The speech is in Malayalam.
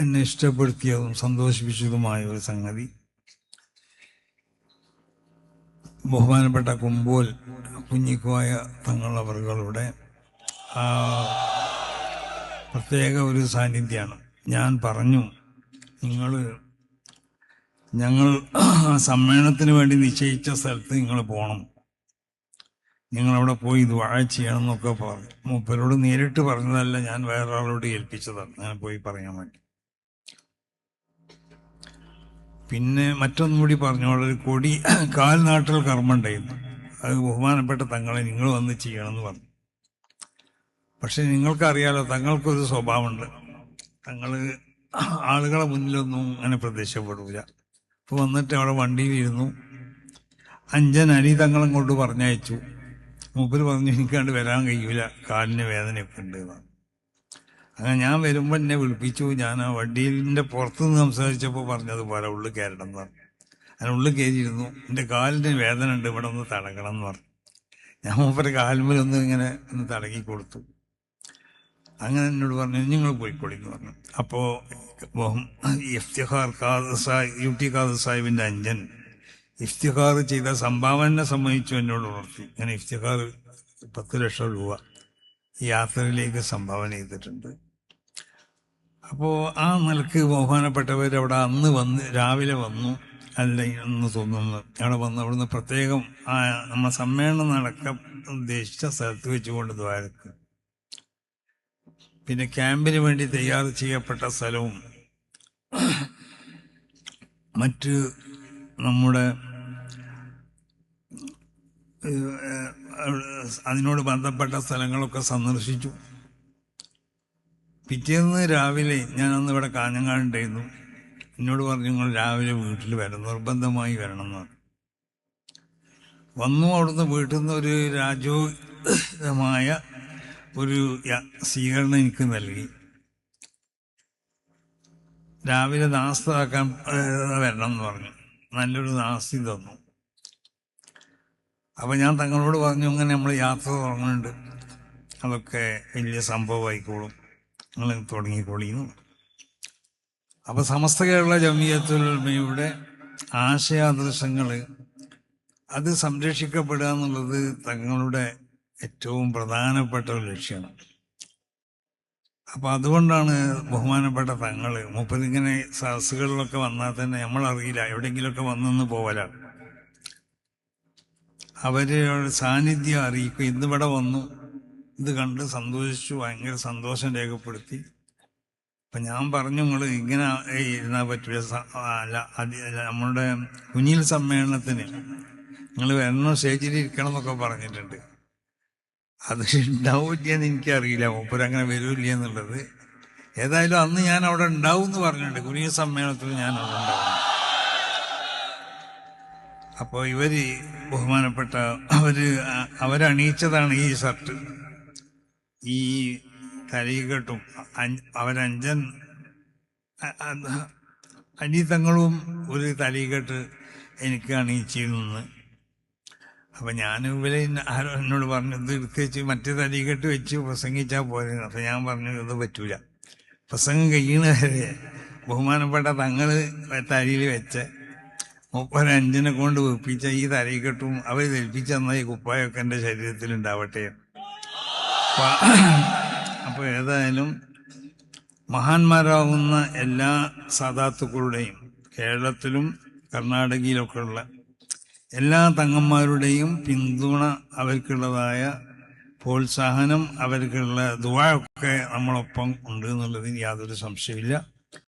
എന്നെ ഇഷ്ടപ്പെടുത്തിയതും സന്തോഷിപ്പിച്ചതുമായ ഒരു സംഗതി. ബഹുമാനപ്പെട്ട കുമ്പോൽ കുഞ്ഞിക്കോയ തങ്ങളവറുകളുടെ പ്രത്യേക ഒരു സാന്നിധ്യമാണ്. ഞാൻ പറഞ്ഞു നിങ്ങൾ ഞങ്ങൾ സമ്മേളനത്തിന് വേണ്ടി നിശ്ചയിച്ച സ്ഥലത്ത് നിങ്ങൾ പോകണം നിങ്ങളവിടെ പോയി ഇത് വാഴ ചെയ്യണം എന്നൊക്കെ പറഞ്ഞു. മൂപ്പരോട് നേരിട്ട് പറഞ്ഞതല്ല ഞാൻ വേറൊരാളോട് ഏൽപ്പിച്ചതാണ്. ഞാൻ പോയി പറയാൻ വേണ്ടി. പിന്നെ മറ്റൊന്നും കൂടി പറഞ്ഞു. വളരെ കൊടി കാൽനാട്ടൽ കർമ്മം ഉണ്ടായിരുന്നു. അത് ബഹുമാനപ്പെട്ട തങ്ങളെ നിങ്ങൾ വന്ന് ചെയ്യണമെന്ന് പറഞ്ഞു. പക്ഷെ നിങ്ങൾക്കറിയാലോ തങ്ങൾക്കൊരു സ്വഭാവമുണ്ട്. തങ്ങൾ ആളുകളെ മുന്നിലൊന്നും അങ്ങനെ പ്രത്യക്ഷപ്പെടില്ല അപ്പോൾ വന്നിട്ട് അവിടെ വണ്ടിയിലിരുന്നു അഞ്ചൻ അരി തങ്ങളും കൊണ്ട് പറഞ്ഞയച്ചു. മൂപ്പര് പറഞ്ഞു എനിക്കാണ്ട് വരാൻ കഴിയൂല. കാലിന് വേദനയൊക്കെ ഉണ്ട്. അങ്ങനെ ഞാൻ വരുമ്പോൾ എന്നെ വിളിപ്പിച്ചു. ഞാൻ ആ വണ്ടിയിലിന്റെ പുറത്തുനിന്ന് സംസാരിച്ചപ്പോൾ പറഞ്ഞത് പോലെ ഉള്ളിൽ കയറണം എന്ന് പറഞ്ഞു. ഞാൻ ഉള്ളിൽ കയറിയിരുന്നു. എന്റെ കാലിന് വേദന ഉണ്ട്. ഇവിടെ ഒന്ന് തടകണം എന്ന് പറഞ്ഞു. ഞാൻ മൂപ്പര് കാൽമേലൊന്ന് ഇങ്ങനെ ഒന്ന് തടങ്ങി കൊടുത്തു. അങ്ങനെ എന്നോട് പറഞ്ഞു നിങ്ങൾ പോയിക്കോളി എന്ന് പറഞ്ഞു. അപ്പോൾ ഇഫ്തിഖാർ ഖാദ് സാഹിബ് യു ടി സാഹിബിന്റെ അഞ്ചൻ ഇഫ്തിഖാർ ചെയ്ത സംഭാവന സംബന്ധിച്ചു എന്നോട് ഉണർത്തി ഞാൻ ഇഫ്തിഹാർ പത്ത് ലക്ഷം രൂപ യാത്രയിലേക്ക് സംഭാവന ചെയ്തിട്ടുണ്ട്. അപ്പോൾ ആ നിലയ്ക്ക് ബഹുമാനപ്പെട്ടവർ അവിടെ അന്ന് വന്ന് രാവിലെ വന്നു. അല്ല എന്ന് തോന്നുന്നു അവിടെ വന്ന് അവിടുന്ന് പ്രത്യേകം ആ നമ്മൾ സമ്മേളനം നടക്കാൻ ഉദ്ദേശിച്ച സ്ഥലത്ത് വെച്ചുകൊണ്ട് ദ്വാരക്ക്. പിന്നെ ക്യാമ്പിന് വേണ്ടി തയ്യാർ ചെയ്യപ്പെട്ട സ്ഥലവും മറ്റ് നമ്മുടെ അതിനോട് ബന്ധപ്പെട്ട സ്ഥലങ്ങളൊക്കെ സന്ദർശിച്ചു. പിറ്റേന്ന് രാവിലെ ഞാൻ അന്ന് ഇവിടെ കാഞ്ഞങ്ങാടുണ്ടായിരുന്നു. എന്നോട് പറഞ്ഞു നിങ്ങൾ രാവിലെ വീട്ടിൽ വരണം നിർബന്ധമായി വരണം എന്ന് പറഞ്ഞു. വന്നു അവിടുന്ന് വീട്ടിൽ നിന്ന് ഒരു രാജോമായ ഒരു സ്വീകരണം എനിക്ക് നൽകി. രാവിലെ നാസ്താക്കാൻ വരണം എന്ന് പറഞ്ഞു. നല്ലൊരു നാസ്തി തന്നു. അപ്പം ഞാൻ തങ്ങളോട് പറഞ്ഞു അങ്ങനെ നമ്മൾ യാത്ര തുടങ്ങുന്നുണ്ട് അതൊക്കെ വലിയ സംഭവമായിക്കോളും. നിങ്ങൾ തുടങ്ങിക്കോളിന്ന് അപ്പോൾ സമസ്ത കേരള ജമിയത്തുലമയുടെ ആശയാദർശങ്ങൾ അത് സംരക്ഷിക്കപ്പെടുക എന്നുള്ളത് തങ്ങളുടെ ഏറ്റവും പ്രധാനപ്പെട്ട ഒരു ലക്ഷ്യമാണ് അപ്പൊ അതുകൊണ്ടാണ് ബഹുമാനപ്പെട്ട തങ്ങൾ മുപ്പതിങ്ങനെ സദസ്സുകളിലൊക്കെ വന്നാൽ തന്നെ നമ്മളറിയില്ല എവിടെയെങ്കിലുമൊക്കെ വന്നെന്ന് പോവലാണ്. അവരുടെ സാന്നിധ്യം അറിയിക്കും ഇന്നിവിടെ വന്നു. ഇത് കണ്ട് സന്തോഷിച്ചു ഭയങ്കര സന്തോഷം രേഖപ്പെടുത്തി. അപ്പം ഞാൻ പറഞ്ഞു നിങ്ങൾ ഇങ്ങനെ ഇരുന്നാൽ പറ്റില്ല അല്ല നമ്മളുടെ കുഞ്ഞിൽ സമ്മേളനത്തിന് നിങ്ങൾ വരണോ സ്റ്റേജിൽ ഇരിക്കണം എന്നൊക്കെ പറഞ്ഞിട്ടുണ്ട്. അത് ഉണ്ടാവില്ല ഇല്ലയെന്ന് എനിക്കറിയില്ല. മൂപ്പരങ്ങനെ അങ്ങനെ വരില്ല എന്നുള്ളത്. ഏതായാലും അന്ന് ഞാൻ അവിടെ ഉണ്ടാവും എന്ന് പറഞ്ഞിട്ടുണ്ട്. കുഞ്ഞിൽ സമ്മേളനത്തിൽ ഞാൻ അവിടെ ഉണ്ടാവും അപ്പോൾ ഇവർ ബഹുമാനപ്പെട്ട അവർ അവരണിയിച്ചതാണ് ഈ ഷർട്ട്. ഈ തലീകെട്ടും അഞ്ച്- അവരഞ്ചൻ അനിതങ്ങളും ഒരു തലീകെട്ട് എനിക്ക് അണിയിച്ചിരുന്നു അപ്പൊ ഞാൻ ഇവരെ ആരോ എന്നോട് പറഞ്ഞു വെച്ച് മറ്റേ തലീകെട്ട് വെച്ച് പ്രസംഗിച്ചാൽ പോരെ അപ്പൊ ഞാൻ പറഞ്ഞു ഇത് പറ്റൂല. പ്രസംഗം കഴിയണ ബഹുമാനപ്പെട്ട തങ്ങൾ തരിയിൽ വെച്ച് മുപ്പത് അഞ്ചിനെ കൊണ്ട് വെപ്പിച്ച ഈ തലയിക്കെട്ടും അവർ ധരിപ്പിച്ച തന്ന ഈ കുപ്പായൊക്കെ എന്റെ ശരീരത്തിൽ ഉണ്ടാവട്ടെ. അപ്പൊ- അപ്പൊ ഏതായാലും മഹാന്മാരാകുന്ന എല്ലാ സാധാത്തുക്കളുടെയും കേരളത്തിലും കർണാടകയിലൊക്കെ ഉള്ള എല്ലാ തങ്ങന്മാരുടെയും പിന്തുണ അവർക്കുള്ളതായ പ്രോത്സാഹനം അവർക്കുള്ള ദുവാ ഒക്കെ നമ്മളൊപ്പം ഉണ്ട് എന്നുള്ളതിന് യാതൊരു സംശയമില്ല